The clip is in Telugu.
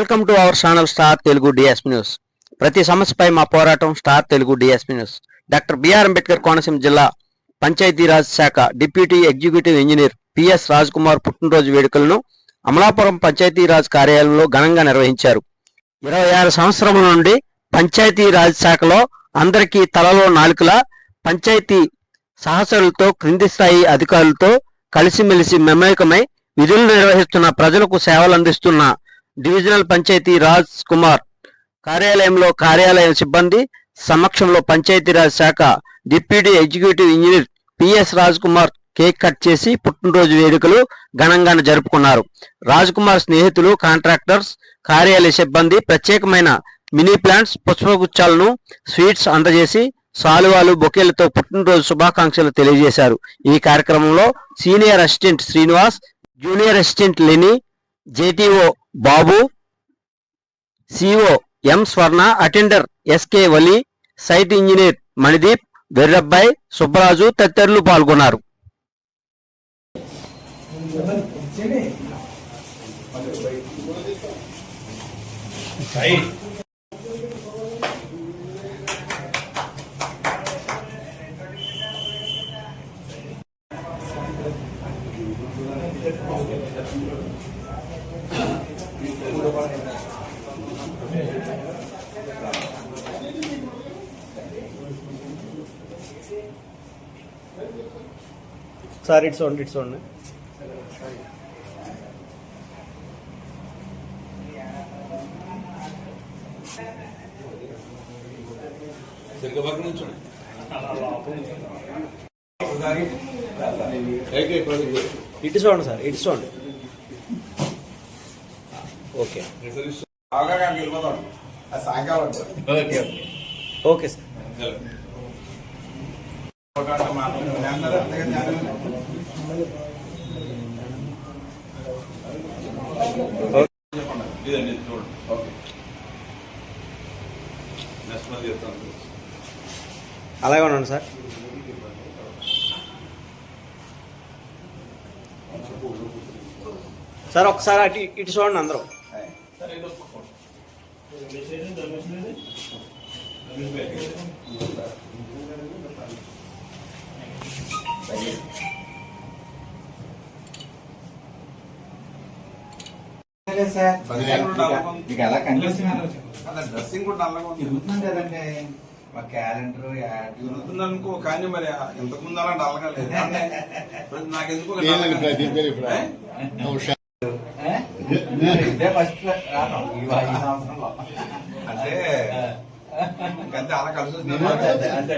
Welcome to our channel star Telugu DSP news. ప్రతి సమస్యపై మా పోరాటం star Telugu DSP news. Doctor BR Ambedkar Konaseema జిల్లా పంచాయతీరాజ్ శాఖ deputy executive engineer PS Raj Kumar పుట్టినరోజు వేడుకలను అమలాపురం పంచాయతీరాజ్ కార్యాలయంలో ఘనంగా నిర్వహించారు. ఇరవై ఆరు సంవత్సరముల నుండి పంచాయతీరాజ్ శాఖలో అందరికీ తలలో నాలుకల పంచాయతీ సహచరులతో క్రింది స్థాయి అధికారులతో కలిసిమెలిసి మమేకమై విధులు నిర్వహిస్తున్న ప్రజలకు సేవలు అందిస్తున్న డివిజనల్ పంచాయతీ రాజ్ కుమార్ కార్యాలయంలో కార్యాలయ సిబ్బంది సమక్షంలో పంచాయతీరాజ్ శాఖ deputy executive engineer PS Raj Kumar cake cut చేసి పుట్టినరోజు వేడుకలు ఘనంగా జరుపుకున్నారు. రాజ్ కుమార్ స్నేహితులు కాంట్రాక్టర్స్ కార్యాలయ సిబ్బంది ప్రత్యేకమైన మినీ ప్లాంట్స్ పుష్పగుచ్చాలను స్వీట్స్ అందజేసి సాలువాలు బొకేలతో పుట్టినరోజు శుభాకాంక్షలు తెలియజేశారు. ఈ కార్యక్రమంలో senior assistant Srinivas junior assistant Leni JTO Babu CO M Swarna attender SK Vali site engineer Manideep Verrabbayi Subbaraju తదితరులు పాల్గొన్నారు Thank you. Own it's own సరిగ్గా పక్కన నుంచోండి. ఏకే పది. ఇటు చూడండి సార్ ఇటు చూడండి ఓకే సాయంకాలం ఓకే, ఓకే. ఓకే సార్ ఇదండి చూడండి ఓకే. నెక్స్ట్ మంత్ చెప్తాను అలాగే ఉండండి సార్ సార్ ఒకసారి అటు ఇటు చూడండి అందరూ డ్రెస్సింగ్ మీకు ఎలా డ్రెస్సింగ్ కూడా నల్లగా. తిరుగుతున్నాం కదండి. మా క్యాలెండర్ యాడ్ తిరుగుతుంది అనుకో కానీ మరి ఇంతకు ముందు అలా నల్లగా లేదు. ఏ? ఇదే ఫస్ట్ ఈ సంవత్సరంలో. అంటే అలా కలిసి అంతే, అంతే.